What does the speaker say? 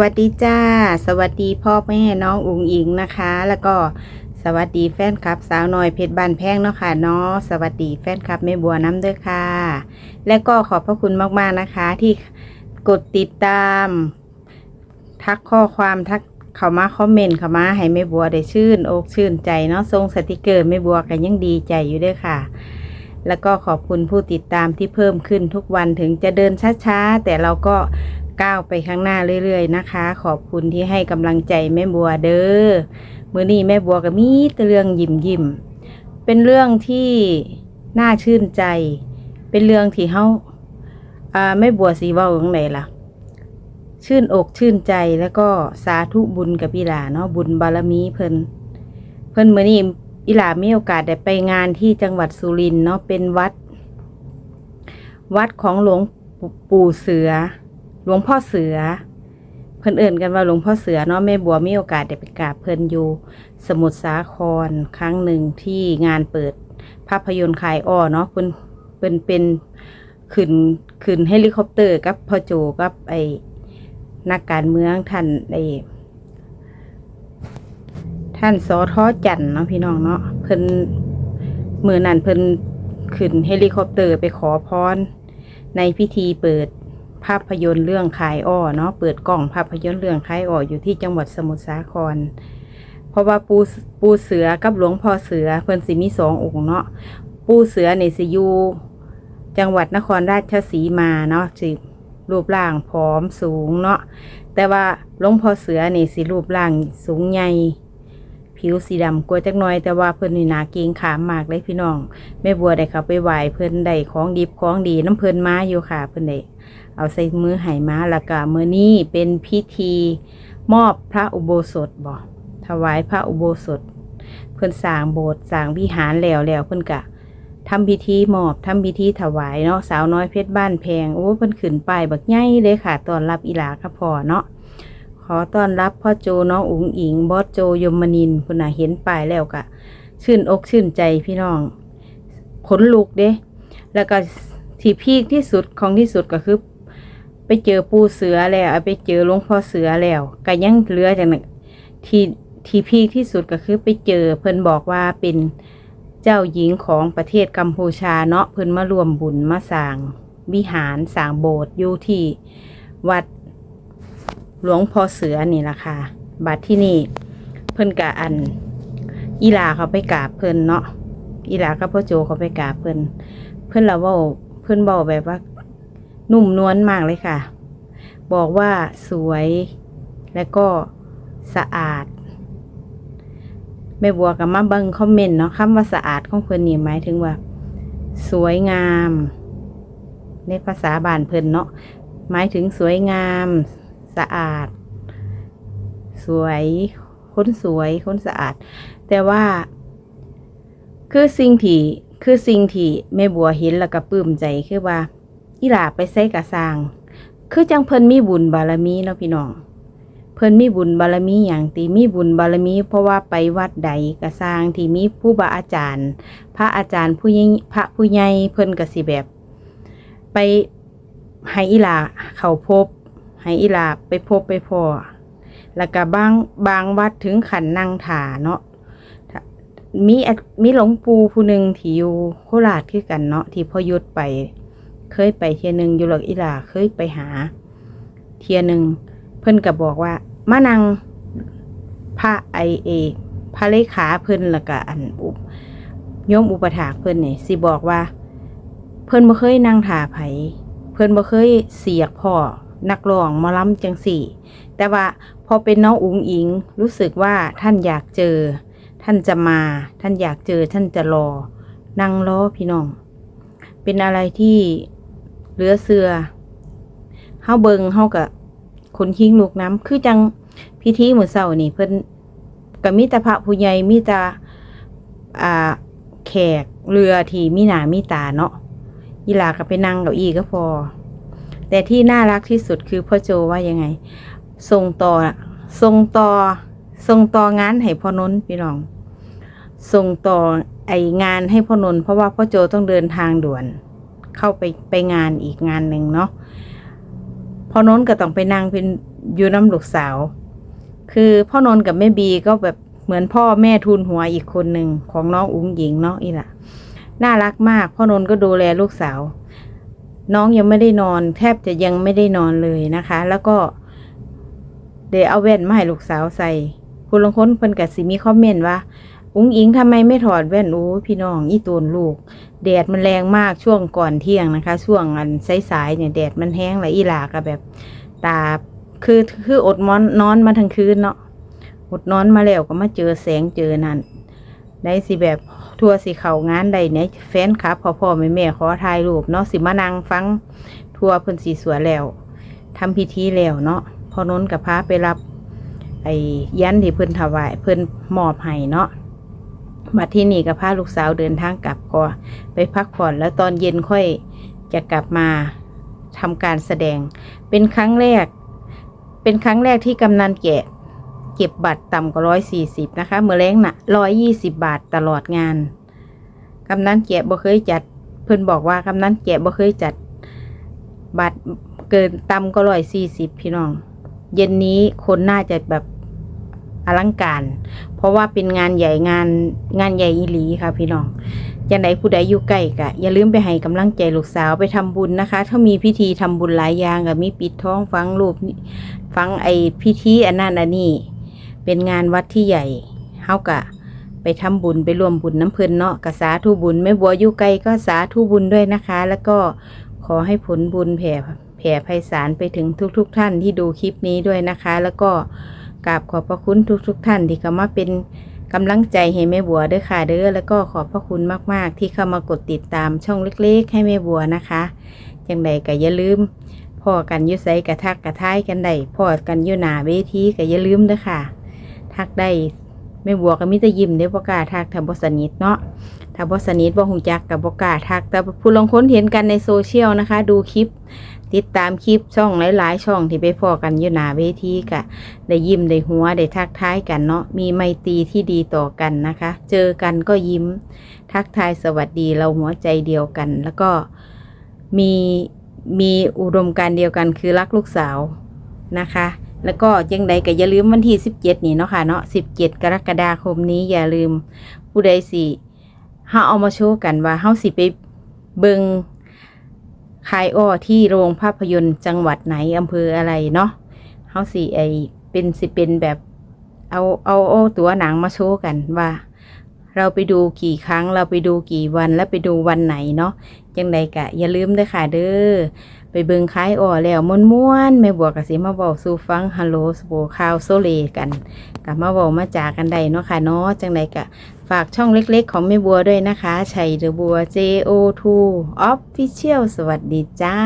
วัสดีจ้า สวัสดีพ่อแม่น้องอุ๋งอิงนะคะ แล้วก็สวัสดีแฟนคลับ สาวน้อยเพชรบานแพงเนาะค่ะเนาะสวัสดีแฟนคลับแม่บัวน้ำเด้อค่ะ และก็ขอบพระคุณมากๆนะคะ ที่กดติดตาม ทักข้อความทักเข้ามาคอมเมนต์เข้ามาให้แม่บัวได้ชื่นอกชื่นใจเนาะทรงสติกเกอร์แม่บัวกันยังดีใจอยู่ด้วยค่ะ แล้วก็ขอบคุณผู้ติดตามที่เพิ่มขึ้นทุกวันถึงจะเดินช้าๆแต่เราก็ ก้าวไปข้างหน้าเรื่อยๆนะคะ ขอบคุณที่ให้กำลังใจแม่บัวเด้อมื้อนี้แม่บัวก็มีแต่เรื่องยิ้มยิ้มเป็นเรื่องที่น่าชื่นใจ เป็นเรื่องที่เฮาอ่าแม่บัวสีเว้าจังไดล่ะ ชื่นอกชื่นใจแล้วก็สาธุบุญกับอีหลาเนาะบุญบารมีเพิ่นเพิ่นมื้อนี้อีหลามีโอกาสได้ไปงานที่จังหวัดสุรินทร์เนาะเป็นวัด วัดของหลวงปู่เสือ หลวงพ่อเสือ เพิ่นเอิ่นกันว่าหลวงพ่อเสือเนาะแม่บัวมีโอกาสได้ไปกราบเพิ่นอยู่ สมุทรสาครครั้งหนึ่งที่งานเปิดภาพยนตร์ขายอ้อเนาะเพิ่นเพิ่นเป็นขึ้นขึ้นเฮลิคอปเตอร์กับพ่อโจกับไอ้นักการเมืองท่านไอ้ท่านสอท้อจันเนาะพี่น้องเนาะเพิ่นมือนั้นเพิ่นขึ้นเฮลิคอปเตอร์ไปขอพรในพิธีเปิด ภาพยนตร์เรื่องขายอ้อเนาะเปิดกล่องภาพยนตร์เรื่องขายอ้ออยู่ที่จังหวัดสมุทรสาคร เพราะว่าปูปูเสือกับหลวงพ่อเสือเพิ่นสิมีสององค์เนาะปูเสือในสิยูจังหวัดนครราชสีมาเนาะสิรูปร่างผอมสูงเนาะแต่ว่าหลวงพ่อเสือนี่สิรูปร่างสูงใหญ่ผิวสีดำกลัวจักน่อยแต่ว่าเพิ่นนี่หนาเกงขามมากเลยพี่น้องแม่บัวได้เขาไปไหวเพิ่นได้ของดิบของดีน้ำเพิ่นมาอยู่ค่ะเพิ่นได้ เอาใส่มือให้มาแล้วก็มือนี้เป็นพิธีมอบพระอุโบสถบ่ถวายพระอุโบสถ เพิ่นสร้างโบสถ์สร้างวิหารแล้วแล้วเพิ่นก็ทำพิธีมอบทำพิธีถวายเนาะสาวน้อยเพชรบ้านแพงโอ้เพิ่นขึ้นป้ายบักใหญ่เลยค่ะตอนรับอีหลาค่ะพ่อเนาะขอต้อนรับพ่อโจน้องอุ๋งอิงบอสโจยมนินทร์พุ่นน่ะเห็นป้ายแล้วก็ชื่นอกชื่นใจพี่น้องขนลุกเด้แล้วก็ ที่พีคที่สุดของที่สุดก็คือ ไปเจอปูเสือแล้วไปเจอหลวงพ่อเสือแล้วก็ยังเหลือจากนั้นที่ที่พีคที่สุดก็คือไปเจอเพิ่นบอกว่าเป็นเจ้าหญิงของประเทศกัมพูชาเนาะเพิ่นมารวมบุญมาสร้างวิหารสร้างโบสถ์อยู่ที่วัดหลวงพ่อเสือนี่ล่ะค่ะบัดที่นี่เพิ่นกะอันอีลาเขาไปกราบเพิ่นเนาะอีลากับพ่อโจเขาไปกราบเพิ่นเพิ่นละเว่า เพิ่อนบอกแบบว่า นุ่มนวลมากเลยค่ะ บอกว่าสวยและก็สะอาดแม่บัวกับมาเบิงคอมเมนต์เนาะคำว่าสะอาดของเพิ่นนี่หมายถึงว่า สวยงาม ในภาษาบ้านเพิ่อนเนาะหมายถึงสวยงาม สะอาด สวยคนสวยคนสะอาด แต่ว่า คือสิ่งที่ คือสิ่งที่แม่บัวเห็นแล้วก็ปลื้มใจคือว่าอีหลาไปใส่กระสร้าง คือจังเพิ่นมีบุญบารมีเนาะพี่น้อง เพิ่นมีบุญบารมีอย่างตีมีบุญบารมี เพราะว่าไปวัดใดกระสร้างที่มีผู้บาอาจารย์ พระอาจารย์ผู้ยิ่งพระผู้ใหญ่เพิ่นก็สิแบบ ไปให้อีหลาเขาพบ ให้อีหลาไปพบไปพอแล้วก็บางบางวัดถึงขันนั่งถาเนาะ มีมีหลวงปู่ผู้หนึ่งที่อยู่โคราชคือกันเนาะที่พ่อยุดไป เคยไปเทียหนึ่งอยู่หลักอีหลาเคยไปหา เทียหนึ่งเพิ่นก็บอกว่ามานังพระไอเอพระเลขาเพิ่นและก็อันอุปโยมอุปถากเพิ่นนี่สิบอกว่า เพิ่นบ่เคยนั่งถาไผเพิ่นบ่เคยเสียกพ่อนักร้องมอลำจังสี่ แต่ว่าพอเป็นน้องอุ๋งอิงรู้สึกว่าท่านอยากเจอ ท่านจะมา ท่านอยากเจอ ท่านจะรอ นั่งรอพี่น้อง เป็นอะไรที่เหลือเสือเฮาเบิงเฮากับคนคิงลูกน้ำคือจังพิธีมื้อเช้านี่ เพิ่นก็มีแต่พระผู้ใหญ่มีแต่อ่าแขกเรือที่มีหน้ามีตาเนาะอีหลาก็ไปนั่งเก้าอี้ก็พอ แต่ที่น่ารักที่สุดคือพ่อโจว่ายังไงส่งต่อส่งต่อส่งต่องานให้พ่อนนท์พี่น้อง ส่งต่อไองานให้พ่อนนท์เพราะว่าพ่อโจต้องเดินทางด่วน เข้าไปไปงานอีกงานหนึ่งเนาะพ่อนนท์ก็ต้องไปนั่งเป็นอยู่น้ำลูกสาว คือพ่อนนท์กับแม่บีก็แบบเหมือนพ่อแม่ทุนหัวอีกคนหนึ่งของน้องอุ้งหญิงเนาะอีล่ะน่ารักมาก พ่อนนท์ก็ดูแลลูกสาว น้องยังไม่ได้นอน แทบจะยังไม่ได้นอนเลยนะคะ แล้วก็เดี๋ยวเอาแว่นมาให้ลูกสาวใส่คุณลงค้นเพิ่นกับสิมีคอมเมนต์ว่า อุ้งอิงทำไมไม่ถอดแว่นโอ้พี่น้องอีตูนลูก แดดมันแรงมากช่วงก่อนเที่ยงนะคะ ช่วงอันสายๆเนี่ยแดดมันแห้งแล้วอีหลาก็แบบ ตาคือคืออดมอนนอนมาทั้งคืนเนาะอดนอนมาแล้วก็มาเจอแสงเจอนั่นได้สิแบบทัวสิเขางานใดเนี่ยแฟนคลับพ่อพ่อแม่แม่ขอถ่ายรูปเนาะสิมานั่งฟังทัวเพิ่นสีสวยแล้วทำพิธีแล้วเนาะพอนนกับพาไปรับ ไอ้ยันที่เพิ่นถวายเพิ่นมอบให้เนาะ บัดที่นี่กับพาลูกสาวเดินทางกลับก็ไปพักผ่อนแล้วตอนเย็นค่อยจะกลับมาทำการแสดง เป็นครั้งแรก เป็นครั้งแรกที่กำนันแกะ เก็บบัตรต่ำกว่าร้อยสี่สิบนะคะเมื่อแรงน่ะร้อยยี่สิบบาทตลอดงานกำนันแกะบ่เคยจัด เพิ่นบอกว่ากำนันแกะบ่เคยจัด บัตรเกินต่ำก็ร้อยสี่สิบพี่น้อง เย็นนี้คนน่าจะแบบ อลังการ เพราะว่าเป็นงานใหญ่งานงานใหญ่อีหลีค่ะพี่น้องจังใดผู้ใดอยู่ใกล้กะอย่าลืมไปให้กำลังใจลูกสาวไปทำบุญนะคะ ถ้ามีพิธีทำบุญหลายอย่างกับมีปิดท้องฟังรูปฟังไอพิธีอันนั้นอันนี้ เป็นงานวัดที่ใหญ่เฮากะ ไปทำบุญไปร่วมบุญน้ำเพลินเนาะกสาธุบุญแม่บัวอยู่ไกลก็สาธุบุญด้วยนะคะ แล้วก็ขอให้ผลบุญแผ่แผ่ไพศาลไปถึงทุกๆทท่านที่ดูคลิปนี้ด้วยนะคะ แล้วก็ กราบขอบพระคุณทุกๆทท่านที่เข้ามาเป็นกำลังใจให้แม่บัวด้วยค่ะเด้อแล้วก็ขอบพระคุณมากๆ ที่เข้ามากดติดตามช่องเล็กๆ ให้แม่บัวนะคะจังใดก็อย่าลืมพ่อกันยุไซกระทักกระท้ายกันได้พ่อกันยู่หนาเวทีก็อย่าลืมเด้อค่ะ ทักได้แม่บัวก็มิตรยิ้มเด้อบ่กาทักถ้าบ่สนิทเนาะ ถ้าบ่สนิทบ่ฮู้จักกับบ่กล้าทัก แต่ผู้ลงคนเห็นกันในโซเชียลนะคะ ดูคลิป ติดตามคลิปช่องหลาย ๆ ช่องที่ไปพอกันอยู่หน้าเวทีกะได้ยิ้มได้หัวได้ทักทายกันเนาะมีไมตรีที่ดีต่อกันนะคะ เจอกันก็ยิ้ม ทักทายสวัสดีเราหัวใจเดียวกัน แล้วก็มีมีอุดมการเดียวกันคือรักลูกสาวนะคะ แล้วก็ยังใดก็อย่าลืมวันที่ 17 นี่เนาะค่ะเนาะ17 กรกฎาคมนี้อย่าลืมผู้ใดสิ เฮาเอามาโชว์กันว่าเฮาสิไปเบิงคายอ้อที่โรงภาพยนตร์จังหวัดไหนอำเภออะไรเนาะเฮาสิไอเป็นสิเป็นแบบเอาเอาเอาตัวหนังมาโชว์กันว่า เราไปดูกี่ครั้งเราไปดูกี่วันแล้วไปดูวันไหนเนาะจังใดกะ อย่าลืมด้อค่ะเด้อไปเบิงคล้ายอ่อแล้วม่วนๆแม่บัวกับสิมาบอกสู่ฟังฮัลโหลสโบข่าวโซเลกันกับมาบอกมาจากกันได้เนาะค่ะเนาะจังใดกะ ฝากช่องเล็กๆ ของแม่บัวด้วยนะคะชัยเดอะบัว JO2 Official สวัสดีจ้า